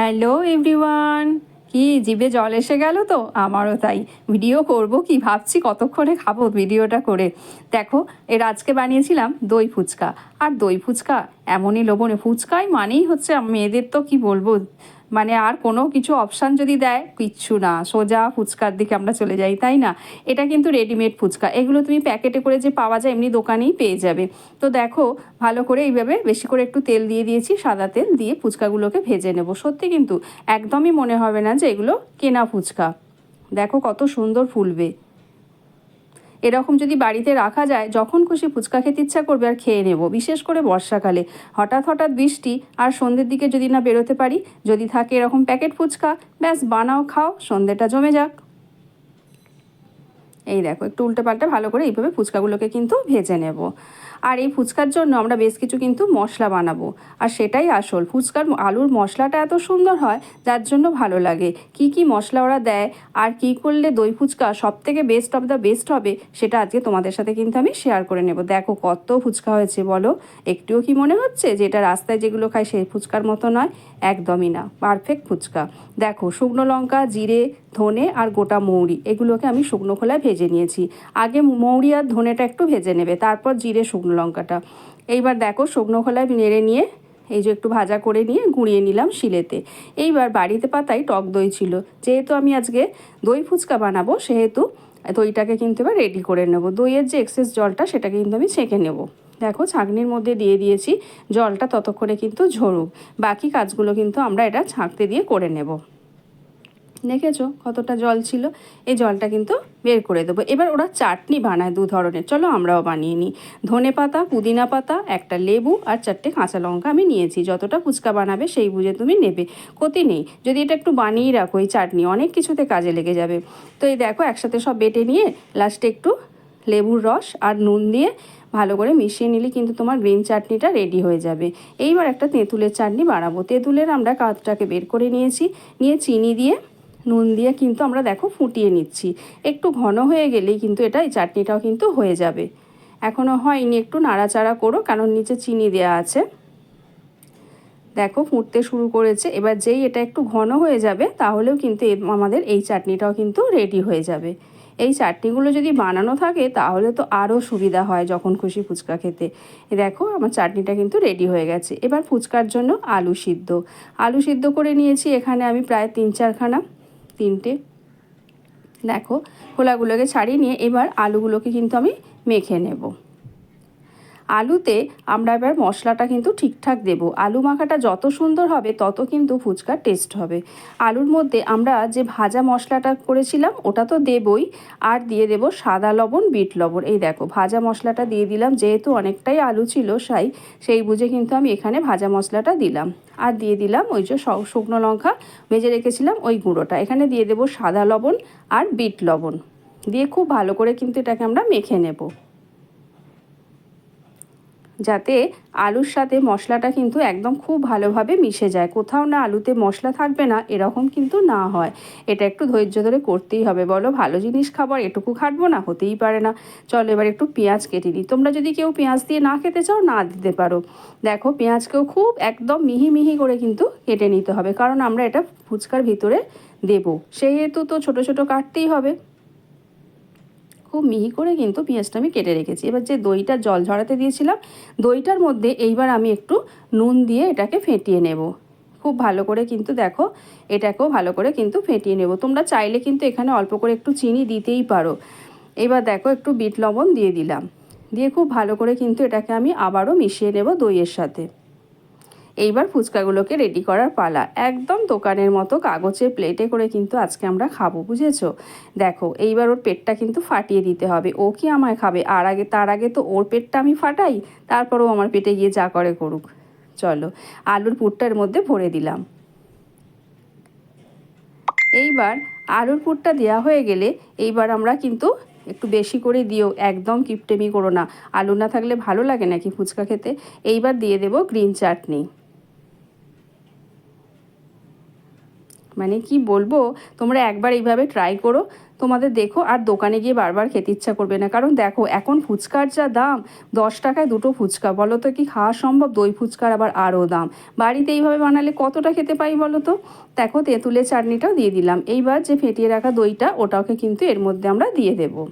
Hello everyone কি, জিভে জল এসে গেল তো? আমারও তাই। ভিডিও করব কি ভাবছি, কতক্ষণে খাব ভিডিওটা করে? দেখো, এর আজকে বানিয়েছিলাম দই ফুচকা। আর দই ফুচকা এমনই লোভনে ফুচকাই মানেই হচ্ছে, মেয়েদের তো কি বলব? মানে আর কোনো কিছু অপশান যদি দেয়, কিচ্ছু না। সোজা ফুচকার দিকে আমরা চলে যাই, তাই না? এটা কিন্তু রেডিমেড ফুচকা। এগুলো তুমি প্যাকেটে করে যে পাওয়া যায়, এমনি দোকানেই পেয়ে যাবে। তো দেখো, ভালো করে এইভাবে বেশি করে একটু তেল দিয়ে দিয়েছি, সাদা তেল দিয়ে ফুচকাগুলোকে ভেজে নেব। সত্যি কিন্তু একদমই মনে হবে না যে এগুলো কেনা ফুচকা। দেখো কত সুন্দর ফুলবে। এরকম যদি বাড়িতে রাখা যায়, যখন খুশি ফুচকা খেতে ইচ্ছা করবে আর খেয়ে নেব। বিশেষ করে বর্ষাকালে। হঠাৎ হঠাৎ বৃষ্টি আর সন্ধ্যের দিকে যদি না বেরোতে পারি, যদি থাকে এরকম প্যাকেট ফুচকা, ব্যাস বানাও, খাও, সন্ধ্যেটা জমে যাক। এই দেখো, একটু উল্টে পাল্টে ভালো করে এইভাবে ফুচকাগুলোকে কিন্তু ভেজে নেব। আর এই ফুচকার জন্য আমরা বেশ কিছু কিন্তু মশলা বানাবো। আর সেটাই আসল, ফুচকার আলুর মশলাটা এত সুন্দর হয়, যার জন্য ভালো লাগে। কি কি মশলা ওরা দেয়, আর কি করলে দই ফুচকা সব থেকে বেস্ট অফ দ্য বেস্ট হবে, সেটা আজকে তোমাদের সাথে কিন্তু আমি শেয়ার করে নেব। দেখো কত ফুচকা হয়েছে বলো? একটুও কি মনে হচ্ছে যে এটা রাস্তায় যেগুলো খায় সেই ফুচকার মতো নয়? একদমই না পারফেক্ট ফুচকা। দেখো শুকনো লঙ্কা, জিরে, ধনে আর গোটা মৌরি, এগুলোকে আমি শুকনো খোলায় ভেজে নিয়েছি। আগে মৌরি আর ধনেটা একটু ভেজে নেবে, তারপর জিরে, শুকনো লঙ্কাটা। এইবার দেখো শুকনো খোলায় নেড়ে নিয়ে, এই যে একটু ভাজা করে নিয়ে গুঁড়িয়ে নিলাম শিলেতে। এইবার বাড়িতে পাতায় টক দই ছিল। যেহেতু আমি আজকে দই ফুচকা বানাবো, সেহেতু দইটাকে কিন্তু এবার রেডি করে নেব। দইয়ের যে এক্সেস জলটা, সেটাকে কিন্তু আমি ছেঁকে নেব। দেখো ছাঁকনির মধ্যে দিয়ে দিয়েছি, জলটা ততক্ষণে কিন্তু ঝরুক। বাকি কাজগুলো কিন্তু আমরা এটা ছাঁকতে দিয়ে করে নেব। দেখেছ কতটা জল ছিল? এই জলটা কিন্তু বের করে দেবো। এবার ওরা চাটনি বানায় দু ধরনের। চলো আমরাও বানিয়ে নিই। ধনে পাতা, পুদিনা পাতা, একটা লেবু আর চারটে কাঁচা লঙ্কা আমি নিয়েছি। যতটা ফুচকা বানাবে সেই বুঝে তুমি নেবে। ক্ষতি নেই। যদি এটা একটু বানিয়ে রাখো এই চাটনি, অনেক কিছুতে কাজে লেগে যাবে। তো এই দেখো একসাথে সব বেটে নিয়ে লাস্টে একটু লেবুর রস আর নুন দিয়ে ভালো করে মিশিয়ে নিলে কিন্তু তোমার গ্রিন চাটনিটা রেডি হয়ে যাবে। এইবার একটা তেঁতুলের চাটনি বানাবো। তেঁতুলের আমরা কাঁচটাকে বের করে নিয়েছি। নিয়ে চিনি দিয়ে নুন দিয়ে কিন্তু আমরা দেখো ফুটিয়ে নিচ্ছি। একটু ঘন হয়ে গেলেই কিন্তু এটা এই চাটনিটাও কিন্তু হয়ে যাবে। এখনও হয়নি, একটু নাড়াচাড়া করো কারণ নিচে চিনি দেওয়া আছে। দেখো ফুটতে শুরু করেছে। এবার যেই এটা একটু ঘন হয়ে যাবে, তাহলেও কিন্তু আমাদের এই চাটনিটাও কিন্তু রেডি হয়ে যাবে। এই চাটনিগুলো যদি বানানো থাকে, তাহলে তো আরও সুবিধা হয় যখন খুশি ফুচকা খেতে। দেখো আমার চাটনিটা কিন্তু রেডি হয়ে গেছে। এবার ফুচকার জন্য আলু সিদ্ধ। আলু সিদ্ধ করে নিয়েছি, এখানে আমি প্রায় তিন চারখানা। তিনটে। দেখো খোলাগুলোকে ছাড়িয়ে নিয়ে এবার আলুগুলোকে কিন্তু আমি মেখে নেব। আলুতে আমরা এবার মশলাটা কিন্তু ঠিকঠাক দেব। আলু মাখাটা যত সুন্দর হবে, তত কিন্তু ফুচকার টেস্ট হবে। আলুর মধ্যে আমরা যে ভাজা মশলাটা করেছিলাম, ওটা তো দেবই। আর দিয়ে দেব সাদা লবণ, বিট লবণ। এই দেখো, ভাজা মশলাটা দিয়ে দিলাম, যেহেতু অনেকটাই আলু ছিল সাই, সেই বুঝে কিন্তু আমি এখানে ভাজা মশলাটা দিলাম। আর দিয়ে দিলাম ওই যে শুকনো লঙ্কা, ভেজে রেখেছিলাম ওই গুঁড়োটা। এখানে দিয়ে দেব সাদা লবণ আর বিট লবণ। দিয়ে খুব ভালো করে কিন্তু এটাকে আমরা মেখে নেব। যাতে আলুর সাথে মশলাটা কিন্তু একদম খুব ভালোভাবে মিশে যায়। কোথাও না আলুতে মশলা থাকবে না, এরকম কিন্তু না হয়। এটা একটু ধৈর্য ধরে করতেই হবে। বলো, ভালো জিনিস খাবার এটুকু খাটবো না? হতেই পারে না। চলো, এবার একটু পেঁয়াজ কেটে নিই। তোমরা যদি কেউ পেঁয়াজ দিয়ে না খেতে চাও, না দিতে পারো। দেখো, পেঁয়াজকেও খুব একদম মিহি মিহি করে কিন্তু কেটে নিতে হবে। কারণ আমরা এটা ফুচকার ভিতরে দেবো। সেহেতু তো ছোট ছোট কাটতেই হবে। খুব মিহি করে কিন্তু পেঁয়াজটা আমি কেটে রেখেছি। এবার যে দইটা জল ঝরাতে দিয়েছিলাম, দইটার মধ্যে এইবার আমি একটু নুন দিয়ে এটাকে ফেটিয়ে নেব। খুব ভালো করে কিন্তু দেখো, এটাকেও ভালো করে কিন্তু ফেটিয়ে নেব। তোমরা চাইলে কিন্তু এখানে অল্প করে একটু চিনি দিতেই পারো। এবার দেখো একটু বিট লবণ দিয়ে দিলাম। দিয়ে খুব ভালো করে কিন্তু এটাকে আমি আবারও মিশিয়ে নেব দইয়ের সাথে। এইবার ফুচকাগুলোকে রেডি করার পালা। একদম দোকানের মতো কাগজের প্লেটে করে কিন্তু আজকে আমরা খাব, বুঝেছ? দেখো, এইবার ওর পেটটা কিন্তু ফাটিয়ে দিতে হবে। ও কি আমায় খাবে? আর আগে, তার আগে তো ওর পেটটা আমি ফাটাই তারপরও আমার পেটে গিয়ে যা করে করুক। চলো, আলুর পুরটার মধ্যে ভরে দিলাম। এইবার আলুর পুরটা দেওয়া হয়ে গেলে এইবার আমরা কিন্তু একটু বেশি করে দিও, একদম কিপটেমি করো না। আলু না থাকলে ভালো লাগে নাকি ফুচকা খেতে? এইবার দিয়ে দেব গ্রিন চাটনি মানে কি বলব, তোমরা একবার এইভাবে ট্রাই করো, তোমাদের দেখো আর দোকানে গিয়ে বারবার খেতে ইচ্ছা করবে না। কারণ দেখো, এখন ফুচকার যা দাম, দশ টাকায় দুটো ফুচকা বলো তো কি খাওয়া সম্ভব? দই ফুচকার আবার আরও দাম। বাড়িতে এইভাবে বানালে কতটা খেতে পাই বলো তো দেখো, তেঁতুলের চাটনিটাও দিয়ে দিলাম। এইবার যে ফেটিয়ে রাখা দইটা, ওটাকে কিন্তু এর মধ্যে আমরা দিয়ে দেবো।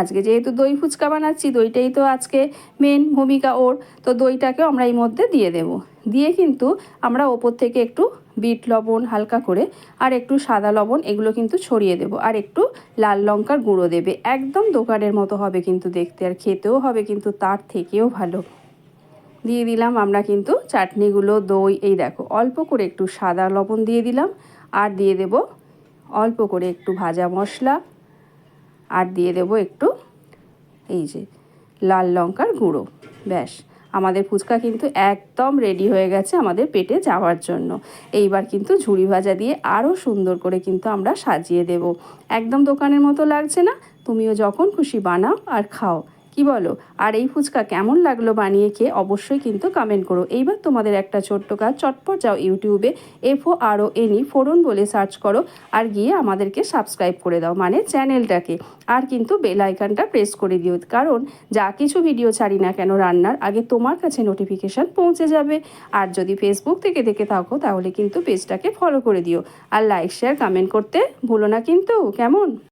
আজকে যেহেতু দই ফুচকা বানাচ্ছি, দইটাই তো আজকে মেন ভূমিকা ওর, তো দইটাকেও আমরা এই মধ্যে দিয়ে দেব। দিয়ে কিন্তু আমরা ওপর থেকে একটু বিট লবণ হালকা করে আর একটু সাদা লবণ এগুলো কিন্তু ছড়িয়ে দেব। আর একটু লাল লঙ্কার গুঁড়ো দেবে। একদম দোকানের মতো হবে কিন্তু দেখতে আর খেতেও হবে কিন্তু তার থেকেও ভালো। দিয়ে দিলাম আমরা কিন্তু চাটনিগুলো, দই, এই দেখো, অল্প করে একটু সাদা লবণ দিয়ে দিলাম। আর দিয়ে দেব অল্প করে একটু ভাজা মশলা। আর দিয়ে দেব একটু এই যে লাল লঙ্কার গুঁড়ো, ব্যাস। আমাদের ফুচকা কিন্তু একদম রেডি হয়ে গেছে আমাদের পেটে যাওয়ার জন্য। এইবার কিন্তু ঝুড়ি ভাজা দিয়ে আরও সুন্দর করে কিন্তু আমরা সাজিয়ে দেব। একদম দোকানের মতো লাগছে না? তুমিও যখন খুশি বানাও আর খাও। কি বলো? আর এই ফুচকা কেমন লাগল বানিয়ে খেয়ে অবশ্যই কিন্তু কমেন্ট করো। এইবার তোমাদের একটা ছোট্ট কাজ, চটপট যাও ইউটিউবে এফও আরও এনি ফোরন বলে সার্চ করো আর গিয়ে আমাদেরকে সাবস্ক্রাইব করে দাও মানে চ্যানেলটাকে আর কিন্তু বেল আইকনটা প্রেস করে দিও, কারণ যা কিছু ভিডিও ছাড়ি না কেন রান্নার আগে তোমার কাছে নোটিফিকেশান পৌঁছে যাবে। আর যদি ফেসবুক থেকে দেখে থাকো, তাহলে কিন্তু পেজটাকে ফলো করে দিও। আর লাইক শেয়ার কমেন্ট করতে ভুলো না কিন্তু, কেমন?